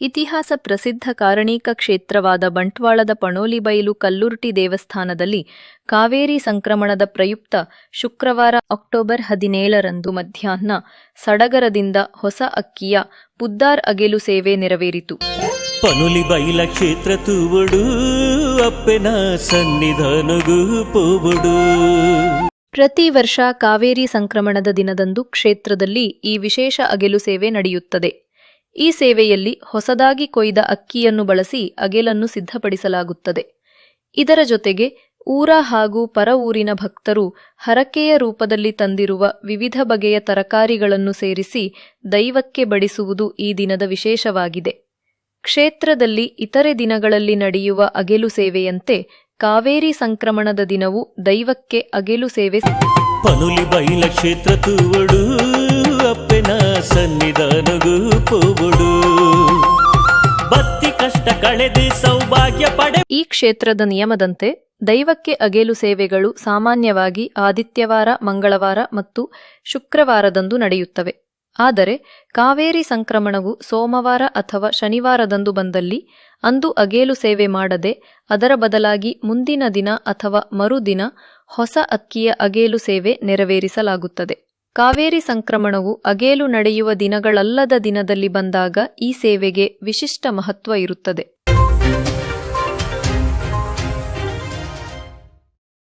ಇತಿಹಾಸ ಪ್ರಸಿದ್ಧ ಕಾರಣೀಕ ಕ್ಷೇತ್ರವಾದ ಬಂಟ್ವಾಳದ ಪಣೋಲಿಬೈಲು ಕಲ್ಲುರ್ಟಿ ದೇವಸ್ಥಾನದಲ್ಲಿ ಕಾವೇರಿ ಸಂಕ್ರಮಣದ ಪ್ರಯುಕ್ತ ಶುಕ್ರವಾರ ಅಕ್ಟೋಬರ್ ಹದಿನೇಳರಂದು ಮಧ್ಯಾಹ್ನ ಸಡಗರದಿಂದ ಹೊಸ ಅಕ್ಕಿಯ ಪುದ್ದಾರ್ ಅಗೆಲು ಸೇವೆ ನೆರವೇರಿತು. ಪನುಲಿಬೈಲ ಕ್ಷೇತ್ರ ತೂವಡು ಅಪ್ಪೆನ ಸನ್ನಿಧಾನಗೂ ಪ್ರತಿ ವರ್ಷ ಕಾವೇರಿ ಸಂಕ್ರಮಣದ ದಿನದಂದು ಕ್ಷೇತ್ರದಲ್ಲಿ ಈ ವಿಶೇಷ ಅಗೆಲು ಸೇವೆ ನಡೆಯುತ್ತದೆ. ಈ ಸೇವೆಯಲ್ಲಿ ಹೊಸದಾಗಿ ಕೊಯ್ದ ಅಕ್ಕಿಯನ್ನು ಬಳಸಿ ಅಗೆಲನ್ನು ಸಿದ್ಧಪಡಿಸಲಾಗುತ್ತದೆ. ಇದರ ಜೊತೆಗೆ ಊರ ಹಾಗೂ ಪರ ಊರಿನ ಭಕ್ತರು ಹರಕೆಯ ರೂಪದಲ್ಲಿ ತಂದಿರುವ ವಿವಿಧ ಬಗೆಯ ತರಕಾರಿಗಳನ್ನು ಸೇರಿಸಿ ದೈವಕ್ಕೆ ಬಡಿಸುವುದು ಈ ದಿನದ ವಿಶೇಷವಾಗಿದೆ. ಕ್ಷೇತ್ರದಲ್ಲಿ ಇತರೆ ದಿನಗಳಲ್ಲಿ ನಡೆಯುವ ಅಗೆಲು ಸೇವೆಯಂತೆ ಕಾವೇರಿ ಸಂಕ್ರಮಣದ ದಿನವು ದೈವಕ್ಕೆ ಅಗೆಲು ಸೇವೆ ಪನುಲಿ ಬೈಲ ಅಪ್ಪೆನ ಭಕ್ತಿ ಕಷ್ಟ ಕಳೆದು ಸೌಭಾಗ್ಯ ಪಡೆ ಈ ಕ್ಷೇತ್ರದ ನಿಯಮದಂತೆ ದೈವಕ್ಕೆ ಅಗೇಲು ಸೇವೆಗಳು ಸಾಮಾನ್ಯವಾಗಿ ಆದಿತ್ಯವಾರ, ಮಂಗಳವಾರ ಮತ್ತು ಶುಕ್ರವಾರದಂದು ನಡೆಯುತ್ತವೆ. ಆದರೆ ಕಾವೇರಿ ಸಂಕ್ರಮಣವು ಸೋಮವಾರ ಅಥವಾ ಶನಿವಾರದಂದು ಬಂದಲ್ಲಿ ಅಂದು ಅಗೇಲು ಸೇವೆ ಮಾಡದೆ ಅದರ ಬದಲಾಗಿ ಮುಂದಿನ ದಿನ ಅಥವಾ ಮರುದಿನ ಹೊಸ ಅಕ್ಕಿಯ ಅಗೇಲು ಸೇವೆ ನೆರವೇರಿಸಲಾಗುತ್ತದೆ. ಕಾವೇರಿ ಸಂಕ್ರಮಣವು ಅಗೇಲು ನಡೆಯುವ ದಿನಗಳಲ್ಲದ ದಿನದಲ್ಲಿ ಬಂದಾಗ ಈ ಸೇವೆಗೆ ವಿಶಿಷ್ಟ ಮಹತ್ವ ಇರುತ್ತದೆ.